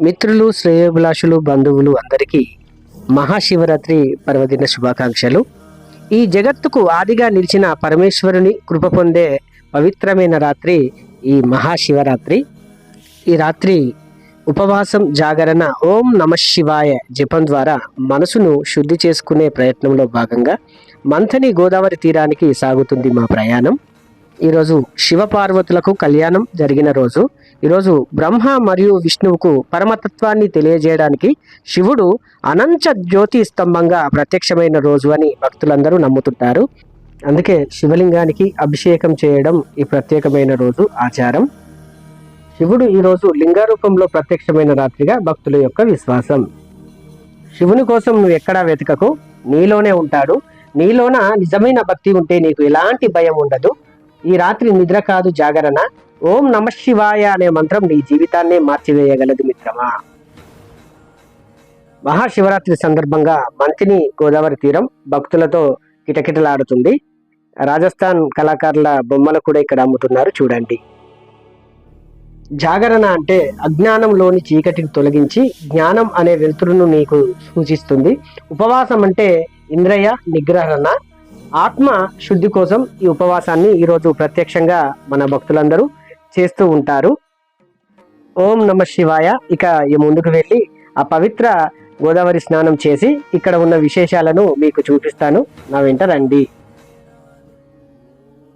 మిత్రులు శ్రేయోభిలాషులు బంధువులు అందరికీ మహాశివరాత్రి పర్వదిన శుభాకాంక్షలు. ఈ జగత్తుకు ఆదిగా నిలిచిన పరమేశ్వరుని కృప పొందే పవిత్రమైన రాత్రి ఈ మహాశివరాత్రి. ఈ రాత్రి ఉపవాసం జాగరణ ఓం నమ శివాయ జపం ద్వారా మనసును శుద్ధి చేసుకునే ప్రయత్నంలో భాగంగా మంథని గోదావరి తీరానికి సాగుతుంది మా ప్రయాణం. ఈరోజు శివపార్వతులకు కళ్యాణం జరిగిన రోజు. ఈరోజు బ్రహ్మ మరియు విష్ణువుకు పరమతత్వాన్ని తెలియజేయడానికి శివుడు అనంత జ్యోతి స్తంభంగా ప్రత్యక్షమైన రోజు అని భక్తులందరూ నమ్ముతుంటారు. అందుకే శివలింగానికి అభిషేకం చేయడం ఈ ప్రత్యేకమైన రోజు ఆచారం. శివుడు ఈరోజు లింగ రూపంలో ప్రత్యక్షమైన రాత్రిగా భక్తుల యొక్క విశ్వాసం. శివుని కోసం నువ్వు ఎక్కడా వెతకకు? నీలోనే ఉంటాడు. నీలోన నిజమైన భక్తి ఉంటే నీకు ఎలాంటి భయం ఉండదు. ఈ రాత్రి నిద్ర కాదు జాగరణ. ఓం నమ శివాయ అనే మంత్రం నీ జీవితాన్నే మార్చివేయగలదు మిత్రమా. మహాశివరాత్రి సందర్భంగా మంతిని గోదావరి తీరం భక్తులతో కిటకిటలాడుతుంది. రాజస్థాన్ కళాకారుల బొమ్మలు కూడా ఇక్కడ అమ్ముతున్నారు చూడండి. జాగరణ అంటే అజ్ఞానంలోని చీకటిని తొలగించి జ్ఞానం అనే వెలుతురును నీకు సూచిస్తుంది. ఉపవాసం అంటే ఇంద్రియ నిగ్రహణ ఆత్మ శుద్ధి కోసం ఈ ఉపవాసాన్ని ఈరోజు ప్రత్యక్షంగా మన భక్తులందరూ చేస్తూ ఉంటారు. ఓం నమ శివాయ. ఇక ఈ ముందుకు వెళ్ళి ఆ పవిత్ర గోదావరి స్నానం చేసి ఇక్కడ ఉన్న విశేషాలను మీకు చూపిస్తాను. నా వెంట రండి.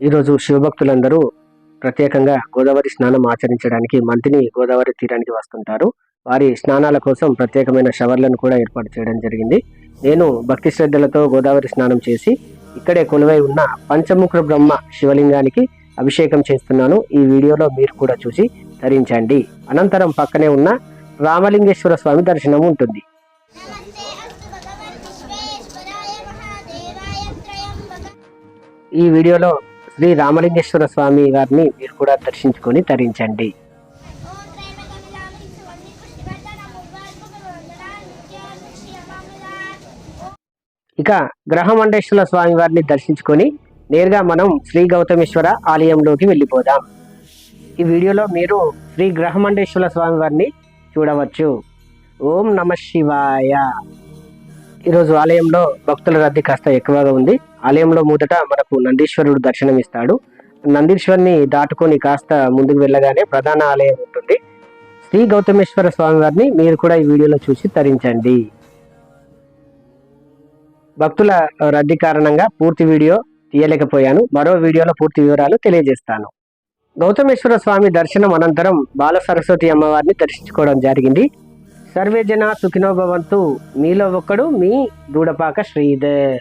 ఈరోజు శివభక్తులందరూ ప్రత్యేకంగా గోదావరి స్నానం ఆచరించడానికి మంతిని గోదావరి తీరానికి వస్తుంటారు. వారి స్నానాల కోసం ప్రత్యేకమైన షవర్లను కూడా ఏర్పాటు చేయడం జరిగింది. నేను భక్తి శ్రద్ధలతో గోదావరి స్నానం చేసి ఇక్కడే కొలువై ఉన్న పంచముఖ బ్రహ్మ శివలింగానికి అభిషేకం చేస్తున్నాను. ఈ వీడియోలో మీరు కూడా చూసి ధరించండి అనంతరం పక్కనే ఉన్న రామలింగేశ్వర స్వామి దర్శనం ఉంటుంది. ఈ వీడియోలో శ్రీ రామలింగేశ్వర స్వామి గారిని మీరు కూడా దర్శించుకొని తరించండి. ఇంకా గ్రహమండేశ్వర స్వామి వారిని దర్శించుకొని నేరుగా మనం శ్రీ గౌతమేశ్వర ఆలయంలోకి వెళ్ళిపోదాం. ఈ వీడియోలో మీరు శ్రీ గ్రహమండేశ్వర స్వామి వారిని చూడవచ్చు. ఓం నమ శివాయ. ఈరోజు ఆలయంలో భక్తుల రద్దీ కాస్త ఎక్కువగా ఉంది. ఆలయంలో మొదట మనకు నందీశ్వరుడు దర్శనం ఇస్తాడు. నందీశ్వరుని దాటుకొని కాస్త ముందుకు వెళ్ళగానే ప్రధాన ఆలయం ఉంటుంది. శ్రీ గౌతమేశ్వర స్వామి వారిని మీరు కూడా ఈ వీడియోలో చూసి తరించండి. భక్తుల రద్దీ కారణంగా పూర్తి వీడియో తీయలేకపోయాను. మరో వీడియోలో పూర్తి వివరాలు తెలియజేస్తాను. గౌతమేశ్వర స్వామి దర్శనం అనంతరం బాల సరస్వతి అమ్మవారిని దర్శించుకోవడం జరిగింది. సర్వే జన సుఖినో భవంతు. మీలో ఒక్కడు మీ దూడపాక శ్రీధర్